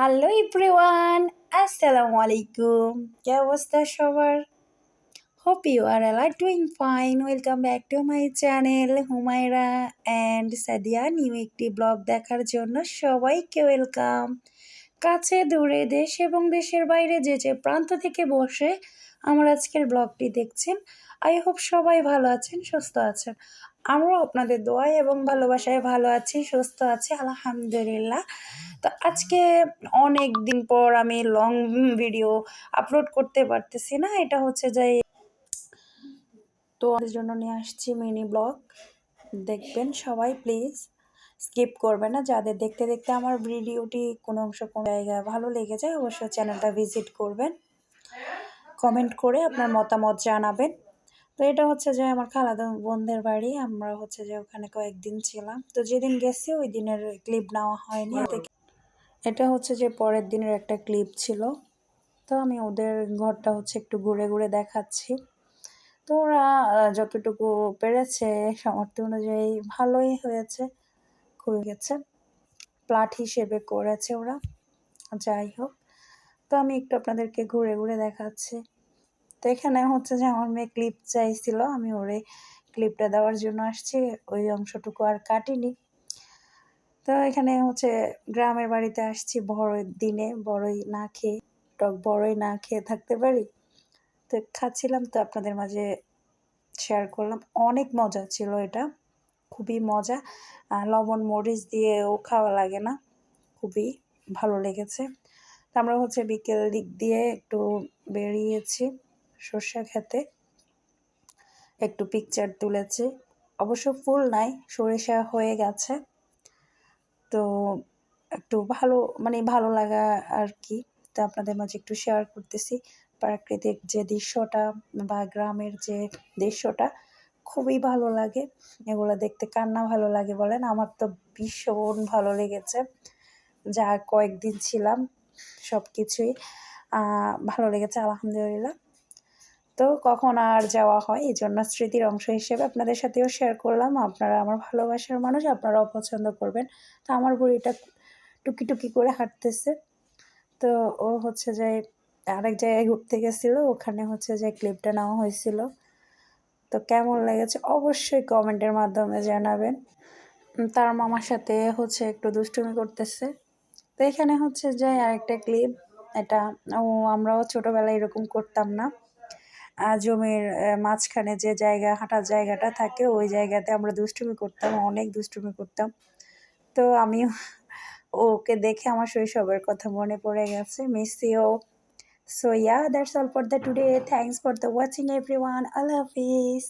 Hello everyone আসসালামু আলাইকুম কে অবস্থা সবার hope you are all doing fine welcome back to my channel Humaira and Sadia new একটি ব্লগ দেখার জন্য সবাইকে ওয়েলকাম কাছে, দূরে, দেশ এবং দেশের বাইরে যে যে প্রান্ত থেকে বসে আমার আজকের ব্লগটি দেখছেন। আই হোপ সবাই ভালো আছেন, সুস্থ আছেন। আমরাও আপনাদের দোয়ায় এবং ভালোবাসায় ভালো আছি, সুস্থ আছি, আলহামদুলিল্লাহ। তো আজকে অনেক দিন পর আমি লং ভিডিও আপলোড করতে পারতেছি না, এটা হচ্ছে যে তো আমাদের জন্য নিয়ে আসছি মিনি ব্লগ দেখবেন সবাই প্লিজ স্কিপ করবে না। যাদের দেখতে দেখতে আমার ভিডিওটি কোনো অংশ কোনো জায়গায় ভালো লেগে যায়, অবশ্যই চ্যানেলটা ভিজিট করবেন। কমেন্ট করে আপনার মতামত জানাবেন। তো এটা হচ্ছে যে আমার খালাদা বোনদের বাড়ি আমরা হচ্ছে যে ওখানে কয়েকদিন ছিলাম। তো যেদিন গেছি ওই দিনের ক্লিপ নেওয়া হয়নি এটা হচ্ছে যে পরের দিনের একটা ক্লিপ ছিল। তো আমি ওদের ঘরটা হচ্ছে একটু ঘুরে ঘুরে দেখাচ্ছি। তো ওরা যতটুকু পেরেছে সামর্থ্য অনুযায়ী ভালোই হয়েছে খুলে গেছে। প্লাট হিসেবে করেছে ওরা। যাই হোক। তো আমি একটু আপনাদেরকে ঘুরে ঘুরে দেখাচ্ছি। তো এখানে হচ্ছে যে আমার মেয়ে ক্লিপ চাইছিল, আমি ওরে ক্লিপটা দেওয়ার জন্য আসছি, ওই অংশটুকু আর কাটিনি। তো এখানে হচ্ছে গ্রামের বাড়িতে আসছি বড় দিনে, বড়ই না খেয়ে, টক বড়ই না খেয়ে থাকতে পারি। তো খাচ্ছিলাম, তো আপনাদের মাঝে শেয়ার করলাম। অনেক মজা ছিল এটা, খুবই মজা। লবণ মরিচ দিয়েও খাওয়া লাগে না, খুবই ভালো লেগেছে। আমরা হচ্ছে বিকেল দিক দিয়ে একটু বেরিয়েছি। সর্ষা খেতে একটু পিকচার তুলেছি। অবশ্য ফুল নাই, সরিষা হয়ে গেছে। তো একটু ভালো মানে ভালো লাগা আর কি। তো আপনাদের মাঝে একটু শেয়ার করতেছি। প্রাকৃতিক যে দৃশ্যটা বা গ্রামের যে দৃশ্যটা খুবই ভালো লাগে। এগুলো দেখতে কান্না ভালো লাগে বলেন? আমার তো ভীষণ ভালো লেগেছে। যা কয়েকদিন ছিলাম সব কিছুই ভালো লেগেছে, আলহামদুলিল্লাহ। তো কখন আর যাওয়া হয়? এই জন্য স্মৃতির অংশ হিসেবে আপনাদের সাথেও শেয়ার করলাম। আপনারা আমার ভালোবাসার মানুষ, আপনারাও পছন্দ করবেন। তো আমার বুড়িটা টুকি টুকি করে হাঁটতেছে। তো ও হচ্ছে যে আরেক জায়গায় ঘুরতে গেছিল। ওখানে হচ্ছে যে ক্লিপটা নেওয়া হয়েছিল। তো কেমন লেগেছে অবশ্যই কমেন্টের মাধ্যমে জানাবেন। তার মামার সাথে হচ্ছে একটু দুষ্টুমি করতেছে। তো এখানে হচ্ছে যে আরেকটা ক্লিপ এটা ও, আমরাও ছোটোবেলায় এরকম করতাম না। জমির মাঝখানে যে জায়গা, হাঁটার জায়গাটা থাকে, ওই জায়গাতে আমরা দুষ্টুমি করতাম, অনেক দুষ্টুমি করতাম। তো আমি ওকে দেখে আমার শৈশবের কথা মনে পড়ে গেছে। মিসিও so yeah that's all for the today thanks for the watching everyone Allah Hafiz